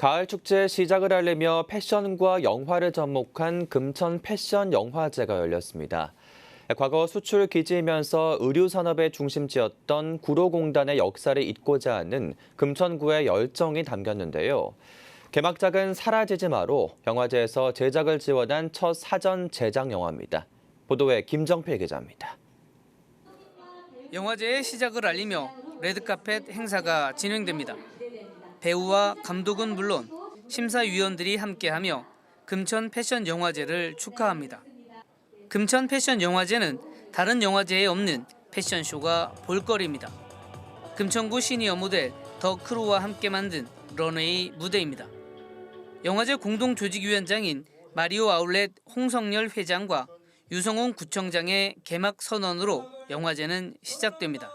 가을 축제 시작을 알리며 패션과 영화를 접목한 금천 패션 영화제가 열렸습니다. 과거 수출 기지이면서 의류 산업의 중심지였던 구로공단의 역사를 잇고자 하는 금천구의 열정이 담겼는데요. 개막작은 사라지지 마로 영화제에서 제작을 지원한 첫 사전 제작 영화입니다. 보도에 김정필 기자입니다. 영화제의 시작을 알리며 레드카펫 행사가 진행됩니다. 배우와 감독은 물론 심사위원들이 함께하며 금천 패션 영화제를 축하합니다. 금천 패션 영화제는 다른 영화제에 없는 패션쇼가 볼거리입니다. 금천구 시니어 모델 더 크루와 함께 만든 런웨이 무대입니다. 영화제 공동 조직위원장인 마리오 아울렛 홍성열 회장과 유성훈 구청장의 개막 선언으로 영화제는 시작됩니다.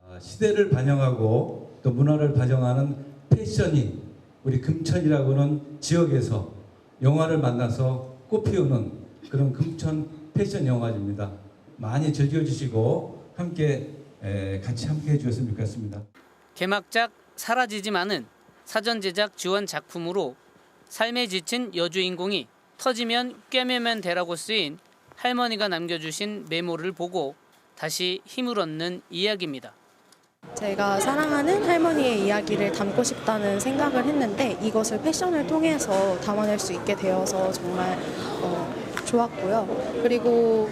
아, 시대를 반영하고 또 문화를 반영하는 패션이 우리 금천이라고는 지역에서 영화를 만나서 꽃피우는 그런 금천 패션 영화제입니다. 많이 즐겨주시고 함께 에, 같이 함께 해 주셨으면 좋겠습니다. 개막작 사라지지만은 사전 제작 지원 작품으로 삶에 지친 여주인공이 터지면 꿰매면 되라고 쓰인 할머니가 남겨주신 메모를 보고 다시 힘을 얻는 이야기입니다. 제가 사랑하는 할머니의 이야기를 담고 싶다는 생각을 했는데 이것을 패션을 통해서 담아낼 수 있게 되어서 정말 어, 좋았고요. 그리고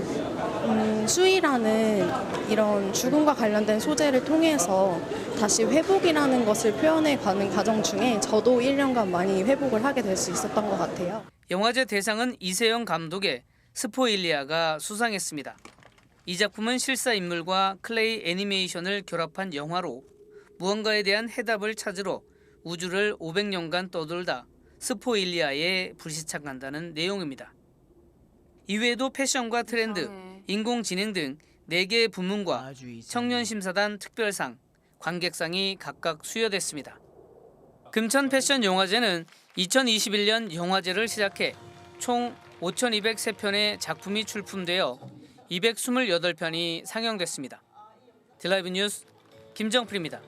음, 수의라는 이런 죽음과 관련된 소재를 통해서 다시 회복이라는 것을 표현해 가는 과정 중에 저도 1년간 많이 회복을 하게 될 수 있었던 것 같아요. 영화제 대상은 이세영 감독의 스포일리아가 수상했습니다. 이 작품은 실사 인물과 클레이 애니메이션을 결합한 영화로 무언가에 대한 해답을 찾으러 우주를 500년간 떠돌다 스포일리아에 불시착한다는 내용입니다. 이외에도 패션과 트렌드, 인공지능 등 4개의 부문과 청년심사단 특별상, 관객상이 각각 수여됐습니다. 금천 패션 영화제는 2021년 영화제를 시작해 총 5,203편의 작품이 출품되어 228편이 상영됐습니다. 드라이브 뉴스 김정필입니다.